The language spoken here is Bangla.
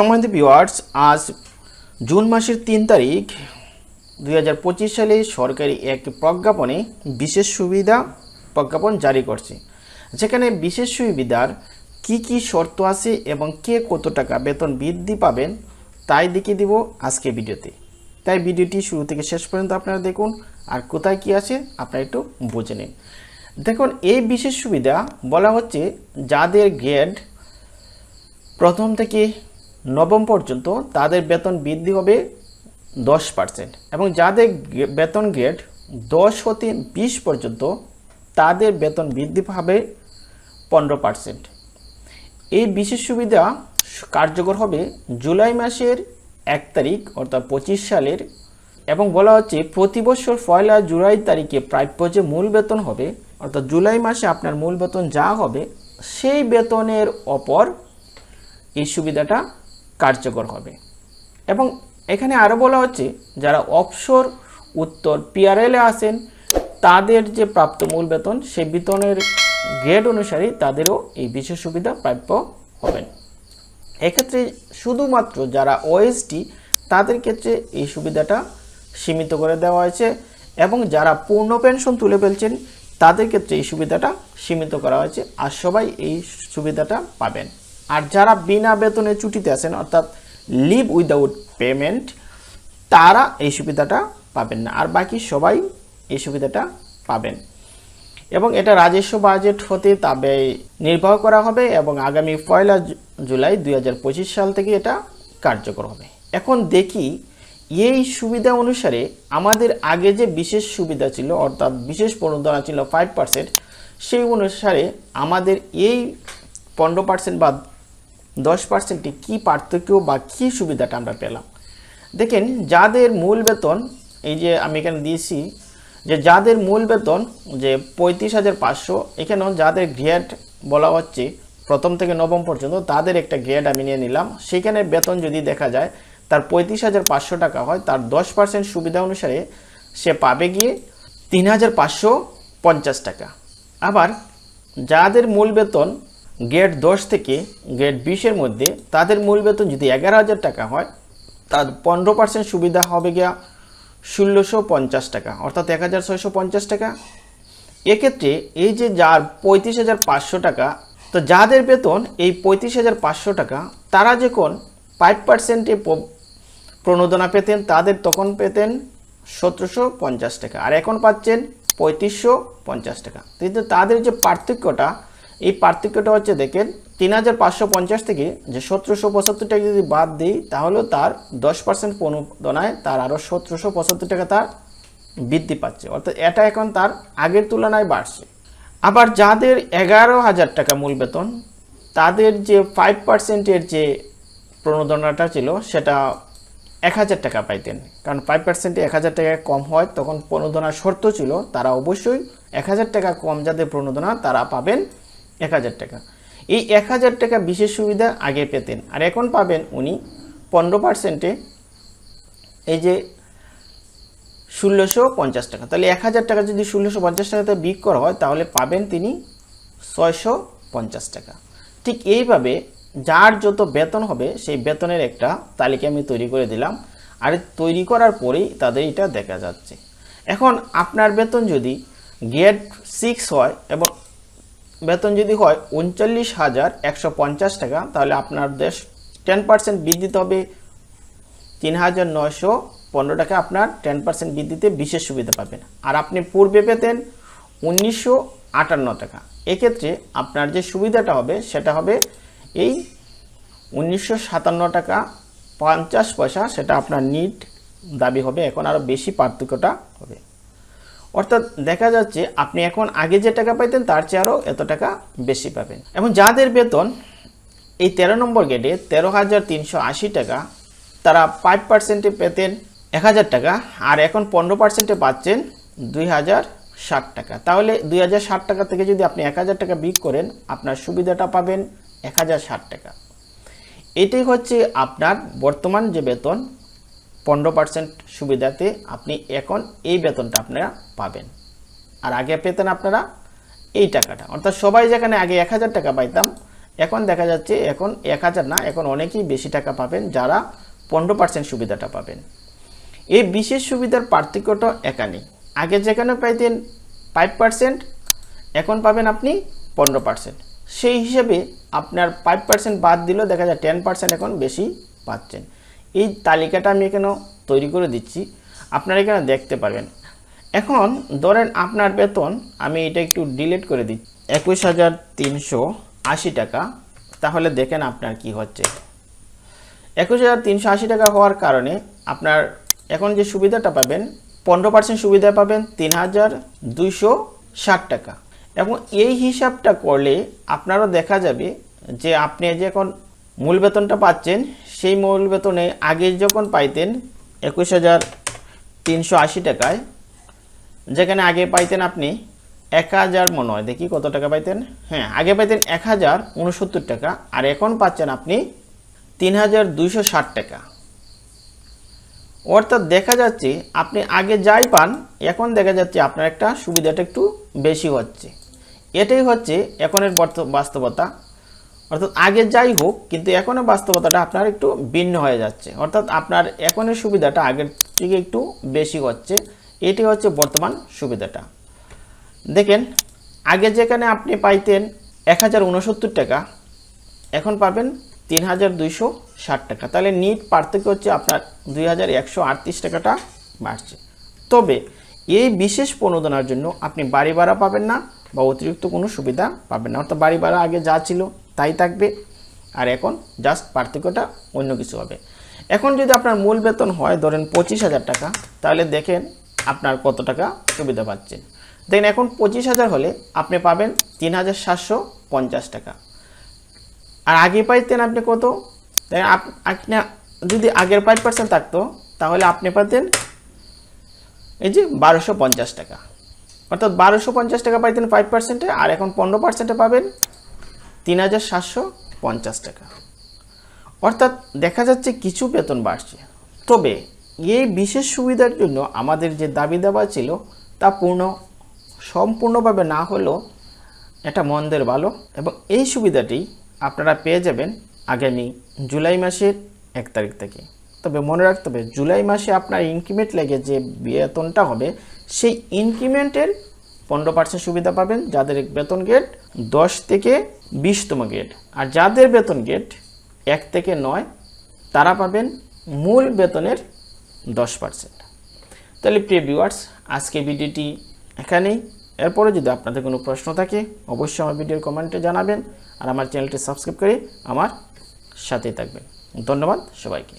সম্মানিত ভিউয়ার্স আজ জুন মাসের তিন তারিখ দু হাজার পঁচিশ সালে সরকারি এক প্রজ্ঞাপনে বিশেষ সুবিধা প্রজ্ঞাপন জারি করছে। যেখানে বিশেষ সুবিধার কি কি শর্ত আছে এবং কে কত টাকা বেতন বৃদ্ধি পাবেন, তাই দেখিয়ে দিব আজকে ভিডিওতে। তাই ভিডিওটি শুরু থেকে শেষ পর্যন্ত আপনারা দেখুন, আর কোথায় কি আছে আপনারা একটু বুঝে নিন। দেখুন, এই বিশেষ সুবিধা বলা হচ্ছে যাদের গ্রেড প্রথম থেকে নবম পর্যন্ত তাদের বেতন বৃদ্ধি হবে দশ পার্সেন্ট এবং যাদের বেতন গ্রেড দশ হতে বিশ পর্যন্ত তাদের বেতন বৃদ্ধি পাবে পনেরো পার্সেন্ট এই বিশেষ সুবিধা কার্যকর হবে জুলাই মাসের এক তারিখ, অর্থাৎ পঁচিশ সালের এবং বলা হচ্ছে প্রতি বছর পয়লা জুলাই তারিখে প্রাপ্য যে মূল বেতন হবে, অর্থাৎ জুলাই মাসে আপনার মূল বেতন যা হবে, সেই বেতনের অপর এই সুবিধাটা কার্যকর হবে। এবং এখানে আরও বলা হচ্ছে, যারা অবসর উত্তর পিআরএলে আসেন, তাদের যে প্রাপ্ত মূল বেতন, সেই বেতনের গ্রেড অনুসারে তাদেরও এই বিশেষ সুবিধা প্রাপ্য হবেন। এক্ষেত্রে শুধুমাত্র যারা ওএসটি তাদের ক্ষেত্রে এই সুবিধাটা সীমিত করে দেওয়া হয়েছে এবং যারা পূর্ণ পেনশন তুলে ফেলছেন, তাদের ক্ষেত্রে এই সুবিধাটা সীমিত করা হয়েছে আর সবাই এই সুবিধাটা পাবেন। আর যারা বিনা বেতনে ছুটিতে আছেন, অর্থাৎ লিভ উইদাউট পেমেন্ট তারা এই সুবিধাটা পাবেন না। আর বাকি সবাই এই সুবিধাটা পাবেন। এবং এটা রাজস্ব বাজেট হতে তবে নির্বাহ করা হবে এবং আগামী পয়লা জুলাই দুই হাজার পঁচিশ সাল থেকে এটা কার্যকর হবে। এখন দেখি, এই সুবিধা অনুসারে আমাদের আগে যে বিশেষ সুবিধা ছিল, অর্থাৎ বিশেষ প্রণোদনা ছিল ফাইভ পার্সেন্ট সেই অনুসারে আমাদের এই পনেরো পার্সেন্ট বা দশ পার্সেন্টে কী পার্থক্য বা কী সুবিধাটা আমরা পেলাম? দেখেন, যাদের মূল বেতন, এই যে আমি এখানে দিয়েছি, যে যাদের মূল বেতন, যে পঁয়ত্রিশ হাজার পাঁচশো, এখানেও যাদের গ্রেড বলা হচ্ছে প্রথম থেকে নবম পর্যন্ত, তাদের একটা গ্রেড আমি নিয়ে নিলাম। সেখানে বেতন যদি দেখা যায়, তার পঁয়ত্রিশ হাজার পাঁচশো টাকা হয়, তার দশ পার্সেন্ট সুবিধা অনুসারে সে পাবে গিয়ে তিন হাজার পাঁচশো পঞ্চাশ টাকা। আবার যাদের মূল বেতন গ্রেড দশ থেকে গ্রেড বিশের মধ্যে তাদের মূল বেতন যদি এগারো হাজার টাকা হয়, তার পনেরো পার্সেন্ট সুবিধা হবে গিয়া ষোলোশো পঞ্চাশ টাকা, অর্থাৎ এক হাজার ছয়শো পঞ্চাশ টাকা। এক্ষেত্রে এই যে যার পঁয়ত্রিশ হাজার পাঁচশো টাকা, তো যাদের বেতন এই পঁয়ত্রিশ হাজার পাঁচশো টাকা, তারা যখন ফাইভ পার্সেন্টে প্রণোদনা পেতেন, তাদের তখন পেতেন সতেরোশো পঞ্চাশ টাকা। আর এখন পাচ্ছেন পঁয়ত্রিশশো পঞ্চাশ টাকা। কিন্তু তাদের যে পার্থক্যটা এই পার্থক্যটা হচ্ছে দেখেন, তিন হাজার পাঁচশো পঞ্চাশ থেকে যে সতেরোশো পঁচাত্তর টাকা যদি বাদ দিই, তাহলেও তার দশ পার্সেন্ট প্রণোদনায় তার আরও সতেরোশো পঁচাত্তর টাকা তার বৃদ্ধি পাচ্ছে। অর্থাৎ এটা এখন তার আগের তুলনায় বাড়ছে। আবার যাদের এগারো হাজার টাকা মূল বেতন, তাদের যে ফাইভ পার্সেন্টের যে প্রণোদনাটা ছিল, সেটা এক হাজার টাকা পাইতেন। কারণ ফাইভ পার্সেন্টে এক হাজার টাকা কম হয়, তখন প্রণোদনার শর্ত ছিল তারা অবশ্যই এক হাজার টাকা কম যাদের প্রণোদনা তারা পাবেন এক হাজার টাকা। এই এক হাজার টাকা বিশেষ সুবিধা আগে পেতেন। আর এখন পাবেন উনি পনেরো পার্সেন্টে এই যে ষোলোশো পঞ্চাশ টাকা। তাহলে এক হাজার টাকা যদি ষোলোশো পঞ্চাশ টাকাতে বিক করা হয়, তাহলে পাবেন তিনি ছয়শো পঞ্চাশ টাকা। ঠিক এইভাবে যার যত বেতন হবে, সেই বেতনের একটা তালিকা আমি তৈরি করে দিলাম। আর তৈরি করার পরেই তাদের এটা দেখা যাচ্ছে। এখন আপনার বেতন যদি গ্রেড সিক্স হয় এবং বেতন যদি হয় উনচল্লিশ হাজার একশো পঞ্চাশ টাকা, তাহলে আপনার দেশ টেন পার্সেন্ট বৃদ্ধিতে হবে। তিন হাজার নয়শো পনেরো টাকা আপনার টেন পার্সেন্ট বৃদ্ধিতে বিশেষ সুবিধা পাবেন। আর আপনি পূর্বে পেতেন উনিশশো আটান্ন টাকা। এক্ষেত্রে আপনার যে সুবিধাটা হবে, সেটা হবে এই উনিশশো সাতান্ন টাকা পঞ্চাশ পয়সা, সেটা আপনার নিট দাবি হবে। এখন আরও বেশি পার্থক্যটা হবে। অর্থাৎ দেখা যাচ্ছে আপনি এখন আগে যে টাকা পাইতেন, তার চেয়ে আরও এত টাকা বেশি পাবেন। এবং যাদের বেতন, এই তেরো নম্বর গেটে তেরো হাজার তিনশো আশি টাকা, তারা ফাইভ পার্সেন্টে পেতেন এক হাজার টাকা, আর এখন পনেরো পার্সেন্টে পাচ্ছেন দুই হাজার ষাট টাকা। তাহলে দুই হাজার ষাট টাকা থেকে যদি আপনি এক হাজার টাকা বিক করেন, আপনার সুবিধাটা পাবেন এক হাজার ষাট টাকা। এটাই হচ্ছে আপনার বর্তমান যে বেতন পনেরো পার্সেন্ট সুবিধাতে আপনি এখন এই বেতনটা আপনারা পাবেন। আর আগে পেতেন আপনারা এই টাকাটা। অর্থাৎ সবাই যেখানে আগে এক হাজার টাকা পাইতাম, এখন দেখা যাচ্ছে এখন এক হাজার না, এখন অনেকেই বেশি টাকা পাবেন যারা পনেরো পার্সেন্ট সুবিধাটা পাবেন। এই বিশেষ সুবিধার পার্থক্যটা এখানে। আগে যেখানে পাইতেন ফাইভ পার্সেন্ট এখন পাবেন আপনি পনেরো পার্সেন্ট সেই হিসেবে আপনার ফাইভ পার্সেন্ট বাদ দিলেও দেখা যায় টেন পার্সেন্ট এখন বেশি পাচ্ছেন। এই তালিকাটা আমি এখানে তৈরি করে দিচ্ছি। আপনারা এখানে দেখতে পারবেন। এখন ধরেন আপনার বেতন, আমি এটা একটু ডিলিট করে দিচ্ছি। একুশ হাজার তিনশো আশি টাকা। তাহলে দেখেন আপনার কি হচ্ছে। একুশ হাজার তিনশো আশি টাকা হওয়ার কারণে আপনার এখন যে সুবিধাটা পাবেন, পনেরো পার্সেন্ট সুবিধা পাবেন তিন হাজার দুইশো ষাট টাকা। এবং এই হিসাবটা করলে আপনারও দেখা যাবে যে আপনি যে এখন মূল বেতনটা পাচ্ছেন, সেই মূল বেতনে আগে যখন পাইতেন একুশ হাজার তিনশো আশি টাকায়, যেখানে আগে পাইতেন আপনি এক হাজার মনে হয়, দেখি কত টাকা পাইতেন। হ্যাঁ আগে পাইতেন এক হাজার উনসত্তর টাকা, আর এখন পাচ্ছেন আপনি তিন হাজার দুইশো ষাট টাকা। অর্থাৎ দেখা যাচ্ছে আপনি আগে যাই পান, এখন দেখা যাচ্ছে আপনার একটা সুবিধাটা একটু বেশি হচ্ছে। এটাই হচ্ছে এখনের বাস্তবতা। অর্থাৎ আগে যাই হোক, কিন্তু এখনও বাস্তবতাটা আপনার একটু ভিন্ন হয়ে যাচ্ছে। অর্থাৎ আপনার এখনের সুবিধাটা আগের থেকে একটু বেশি হচ্ছে। এটি হচ্ছে বর্তমান সুবিধাটা। দেখেন, আগে যেখানে আপনি পাইতেন এক হাজার উনসত্তর টাকা, এখন পাবেন তিন হাজার দুইশো ষাট টাকা। তাহলে নিট পার্থক্য হচ্ছে আপনার দুই হাজার একশো আটত্রিশ টাকাটা বাড়ছে। তবে এই বিশেষ প্রণোদনার জন্য আপনি বাড়ি ভাড়া পাবেন না বা অতিরিক্ত কোনো সুবিধা পাবেন না। অর্থাৎ বাড়ি ভাড়া আগে যা ছিল তাই থাকবে। আর এখন জাস্ট পার্থক্যটা অন্য কিছু হবে। এখন যদি আপনার মূল বেতন হয় ধরেন পঁচিশ হাজার টাকা, তাহলে দেখেন আপনার কত টাকা সুবিধা পাচ্ছেন দেখেন এখন পঁচিশ হাজার হলে আপনি পাবেন তিন হাজার সাতশো পঞ্চাশ টাকা। আর আগে পাইতেন আপনি কত? দেখেন আপনি, যদি আগের ফাইভ পার্সেন্ট থাকতো, তাহলে আপনি পাতেন এই যে বারোশো পঞ্চাশ টাকা। অর্থাৎ বারোশো পঞ্চাশ টাকা পাইতেন ফাইভ পার্সেন্টে আর এখন পনেরো পার্সেন্টে পাবেন তিন হাজার সাতশো পঞ্চাশ টাকা। অর্থাৎ দেখা যাচ্ছে কিছু বেতন বাড়ছে। তবে এই বিশেষ সুবিধার জন্য আমাদের যে দাবি দাবা ছিল তা পূর্ণ, সম্পূর্ণভাবে না হলেও এটা মন্দের ভালো এবং এই সুবিধাটি আপনারা পেয়ে যাবেন আগামী জুলাই মাসের এক তারিখ থেকে। তবে মনে রাখতে হবে, জুলাই মাসে আপনার ইনক্রিমেন্ট লেগে যে বেতনটা হবে, সেই ইনক্রিমেন্টের পনেরো পার্সেন্ট সুবিধা পাবেন যাদের বেতন গেট দশ থেকে বিশতম গেট আর যাদের বেতন গেট এক থেকে নয়, তারা পাবেন মূল বেতনের দশ পার্সেন্ট তাহলে প্রিয় ভিউয়ার্স আজকে ভিডিওটি এখানেই। এরপরে যদি আপনাদের কোনো প্রশ্ন থাকে, অবশ্যই আমার ভিডিওর কমেন্টে জানাবেন আর আমার চ্যানেলটি সাবস্ক্রাইব করে আমার সাথেই থাকবেন। ধন্যবাদ সবাইকে।